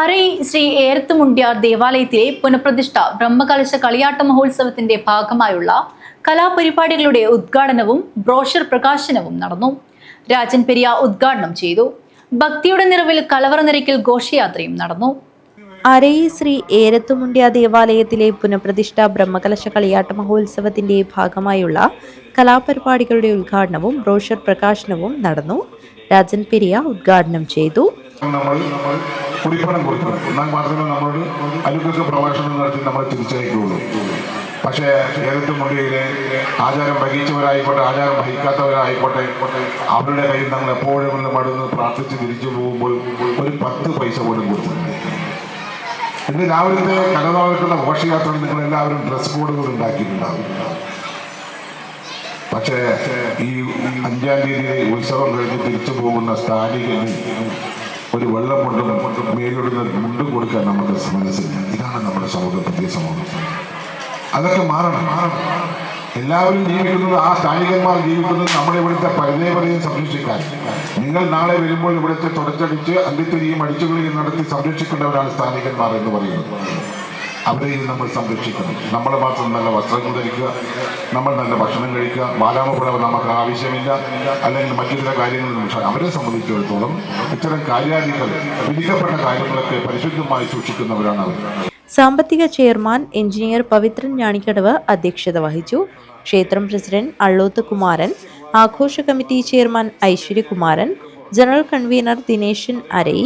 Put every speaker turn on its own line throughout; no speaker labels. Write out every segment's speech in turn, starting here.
അരൈ ശ്രീ ഏരത്തുമുണ്ട്യാർ ദേവാലയത്തിലെ പുനഃപ്രതിഷ്ഠ ബ്രഹ്മകലശ കളിയാട്ട മഹോത്സവത്തിന്റെ ഭാഗമായുള്ള കലാപരിപാടികളുടെ ഉദ്ഘാടനവും ബ്രോഷർ പ്രകാശനവും നടന്നു. രാജൻ പെരിയ ഉദ്ഘാടനം ചെയ്തു. ഭക്തിയുടെ നിറവിൽ കലവറ നിരക്കിൽ ഘോഷയാത്രയും നടന്നു.
അരയി ശ്രീ ഏരത്തുമുണ്ട്യ ദേവാലയത്തിലെ പുനഃപ്രതിഷ്ഠ ബ്രഹ്മകലശ കളിയാട്ട മഹോത്സവത്തിന്റെ ഭാഗമായുള്ള കലാപരിപാടികളുടെ ഉദ്ഘാടനവും ബ്രോഷർ പ്രകാശനവും നടന്നു. രാജൻ പെരിയ ഉദ്ഘാടനം ചെയ്തു.
കുടിപ്പണം കൊടുക്കണം. എന്നാൽ മാത്രമേ നമ്മളോട് അനുഗ്രഹ പ്രഭാഷണം നടത്തി നമ്മളെ തിരിച്ചയക്കുള്ളൂ പക്ഷേ ഏതൊക്കെ മുറിയിലെ ആചാരം വഹിച്ചവരായിക്കോട്ടെ ആചാരം വഹിക്കാത്തവരായിക്കോട്ടെ അവരുടെ കയ്യിൽ നമ്മൾ എപ്പോഴും മടുന്ന് പ്രാർത്ഥിച്ച് തിരിച്ചു പോകുമ്പോൾ ഒരു പത്ത് പൈസ പോലും കൊടുത്തിട്ടുണ്ട് ഇന്ന് രാവിലത്തെ കടന്നാളിട്ടുള്ള ഘോഷയാത്ര നിങ്ങൾ എല്ലാവരും ഡ്രസ് കോഡുകൾ ഉണ്ടാക്കിയിട്ടുണ്ടാവും. പക്ഷേ ഈ അഞ്ചാം തീയതി ഉത്സവം കഴിഞ്ഞ് തിരിച്ചു പോകുന്ന സ്ഥാനികന് ഒരു വെള്ളം കൊണ്ടും മേലിടുന്ന മുണ്ടും കൊടുക്കാൻ നമുക്ക് മനസ്സില്ല. ഇതാണ് നമ്മുടെ സമൂഹം പുതിയ സമൂഹം. അതൊക്കെ മാറണം. മാറണം എല്ലാവരും ജീവിക്കുന്നത് ആ സ്ഥാനികന്മാർ ജീവിക്കുന്നത് നമ്മുടെ ഇവിടുത്തെ പരിചയപരയും സംരക്ഷിക്കാൻ. നിങ്ങൾ നാളെ വരുമ്പോൾ ഇവിടുത്തെ തുടച്ചടിച്ച് അന്ത്യത്തിരിയും അടിച്ചുകളിയും നടത്തി സംരക്ഷിക്കേണ്ടവരാണ് സ്ഥാനികന്മാർ എന്ന് പറയുന്നത്. അവരെയും നമ്മൾ സംരക്ഷിക്കണം. നമ്മൾ മാത്രം നല്ല വസ്ത്രങ്ങൾ ധരിക്കുക നമ്മൾ നല്ല ഭക്ഷണം കഴിക്കുക ബാലാമപ്പുഴ നമുക്ക് ആവശ്യമില്ല അല്ലെങ്കിൽ മറ്റു ചില കാര്യങ്ങൾ പക്ഷേ അവരെ സംബന്ധിച്ചിടത്തോളം ഇത്തരം കാര്യാദികൾ വിധിക്കപ്പെട്ട കാര്യങ്ങളൊക്കെ പരിശുദ്ധമായി സൂക്ഷിക്കുന്നവരാണ് അവർ.
സാമ്പത്തിക ചെയർമാൻ എഞ്ചിനീയർ പവിത്രൻ ഞാണിക്കടവ് അധ്യക്ഷത വഹിച്ചു. ക്ഷേത്രം പ്രസിഡന്റ് അള്ളോത്ത് കുമാരൻ ആഘോഷ committee chairman Aishwaryakumaran general convenor Dineshan Arayi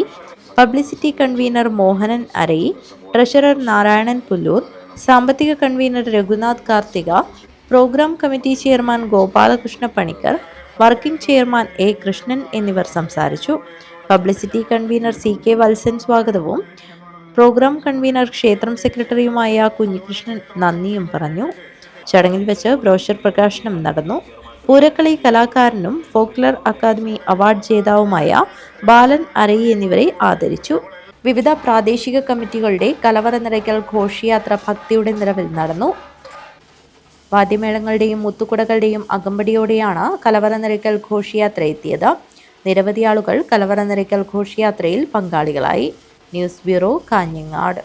publicity convenor Mohanan Arayi treasurer Narayanan Pullur സാമ്പത്തിക convenor Raghunath Karthika programme committee chairman Gopalakrishna Panicker working chairman A Krishnan എന്നിവർ സംസാരിച്ചു. Publicity convenor C K Valsan സ്വാഗതവും. Programme convener ക്ഷേത്രം സെക്രട്ടറിയുമായ കുഞ്ഞികൃഷ്ണൻ നന്ദിയും പറഞ്ഞു. ചടങ്ങിൽ വെച്ച് ബ്രോഷർ പ്രകാശനം നടന്നു. പൂരക്കളി കലാകാരനും ഫോക്ലർ അക്കാദമി അവാർഡ് ജേതാവുമായ ബാലൻ അരയി എന്നിവരെ ആദരിച്ചു. വിവിധ പ്രാദേശിക കമ്മിറ്റികളുടെ കലവറ നിറയ്ക്കൽ ഘോഷയാത്ര ഭക്തിയുടെ നിറവിൽ നടന്നു. വാദ്യമേളങ്ങളുടെയും മുത്തുകുടകളുടെയും അകമ്പടിയോടെയാണ് കലവറ നിറയ്ക്കൽ ഘോഷയാത്ര എത്തിയത്. നിരവധി ആളുകൾ കലവറ നിറയ്ക്കൽ ഘോഷയാത്രയിൽ പങ്കാളികളായി. News bureau Kanhangad.